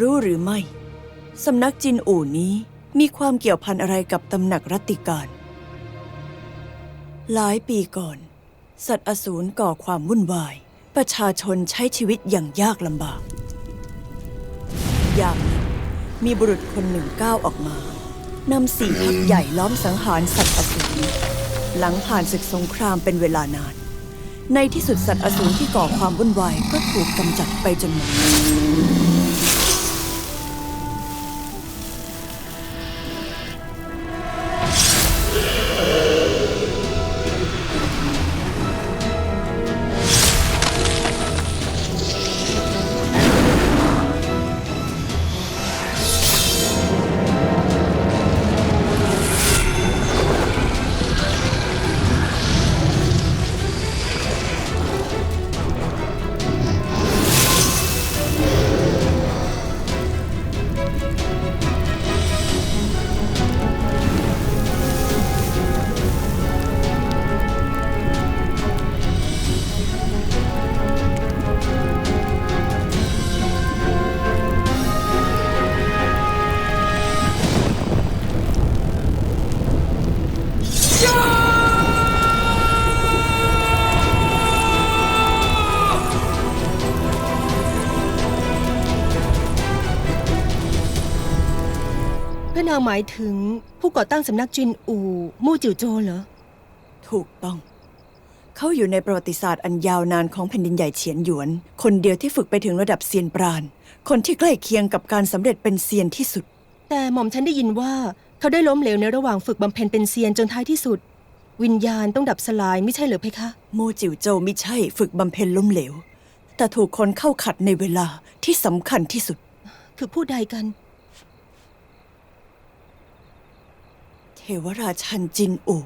รู้หรือไม่ สำนักจินอู่นี้มีความเกี่ยวพันอะไรกับตำหนักรัติการ หลายปีก่อน สัตว์อสูรก่อความวุ่นวาย ประชาชนใช้ชีวิตอย่างยากลำบาก อย่างมีบุรุษคนหนึ่งก้าวออกมานำสี่ทัพใหญ่ล้อมสังหารสัตว์อสูรหลังผ่านศึกสงครามเป็นเวลานาน ในที่สุดสัตว์อสูรที่ก่อความวุ่นวายก็ถูกกำจัดไปจนหมด ระนางหมายถึงผู้ก่อตั้งสำนักจินอู่มู่จิวโจเหรอ ถูกต้อง เขาอยู่ในประวัติศาสตร์อันยาวนานของแผ่นดินใหญ่เฉียนหยวน คนเดียวที่ฝึกไปถึงระดับเซียนปราณ คนที่ใกล้เคียงกับการสำเร็จเป็นเซียนที่สุด แต่หม่อมฉันได้ยินว่าเขาได้ล้มเหลวในระหว่างฝึกบำเพ็ญเป็นเซียนจนท้ายที่สุด วิญญาณต้องดับสลายไม่ใช่เหรือเพคะโมจิวโจวไม่ใช่ฝึกบำเพ็ญล้มเหลว แต่ถูกคนเข้าขัดในเวลาที่สำคัญที่สุด คือผู้ใดกัน เท วราชันจินอู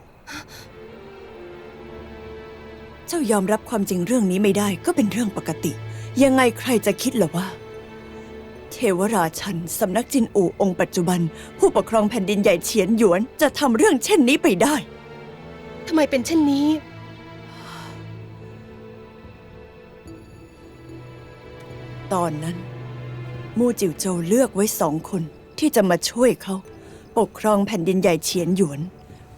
เจ้ายอมรับความจริงเรื่องนี้ไม่ได้ก็เป็นเรื่องปกติ ยังไงใครจะคิดล่ะว่า เทวราชันสำนักจินอูองค์ปัจจุบัน ผู้ปกครองแผ่นดินใหญ่เฉียนหยวนจะทำเรื่องเช่นนี้ไปได้ทำไมเป็นเช่นนี้ ตอนนั้น มู่จิวโจวเลือกไว้สองคนที่จะมาช่วยเขา ปกครองแผ่นดินใหญ่เฉียนหยวน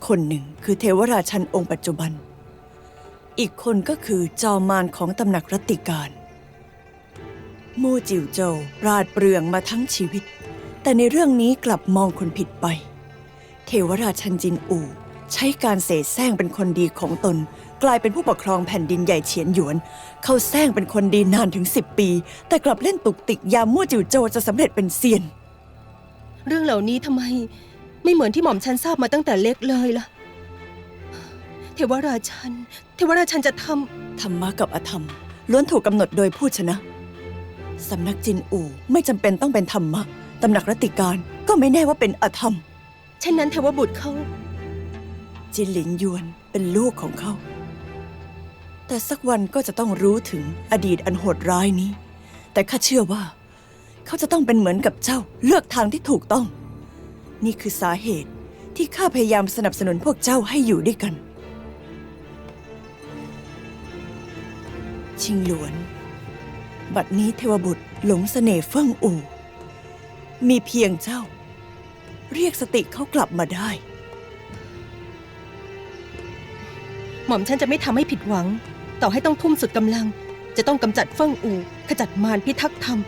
คนหนึ่งคือเทวราชันองค์ปัจจุบัน อีกคนก็คือจอมมารของตำหนักรัติการ มู่จิวโจวปราดเปรืองมาทั้งชีวิต แต่ในเรื่องนี้กลับมองคนผิดไป เทวราชันจินอูใช้การเสแสร้งเป็นคนดีของตน กลายเป็นผู้ปกครองแผ่นดินใหญ่เฉียนหยวน เขาแสร้งเป็นคนดีนานถึงสิบปี แต่กลับเล่นตุกติกยามมั่วจิวโจวจะสำเร็จเป็นเซียน เรื่องเหล่านี้ทำไม ไม่เหมือนที่หม่อมฉันทราบมาตั้งแต่เล็กเลยล่ะ เทวราชัน เทวราชันจะทธรรมะกับอธรรม ล้วนถูกกำหนดโดยผู้ชนะ สำนักจินอูไม่จำเป็นต้องเป็นธรรมะตำหนักรัตติการก็ไม่แน่ว่าเป็นอธรรมำเช่นนั้นเทวบุตรเขาจินหลินยวนเป็นลูกของเขา แต่สักวันก็จะต้องรู้ถึงอดีตอันโหดร้ายนี้ แต่ข้าเชื่อว่า เขาจะต้องเป็นเหมือนกับเจ้าเลือกทางที่ถูกต้อง นี่คือสาเหตุที่ข้าพยายามสนับสนุนพวกเจ้าให้อยู่ด้วยกัน ชิงหลวน บัดนี้เทวบุตรหลงเสน่ห์เฟิ่องอู่ มีเพียงเจ้า เรียกสติเขากลับมาได้ หม่อมฉันจะไม่ทำให้ผิดหวัง ต่อให้ต้องทุ่มสุดกำลัง จะต้องกำจัดเฟิ่องอูขจัดมารพิทักษ์ธรรม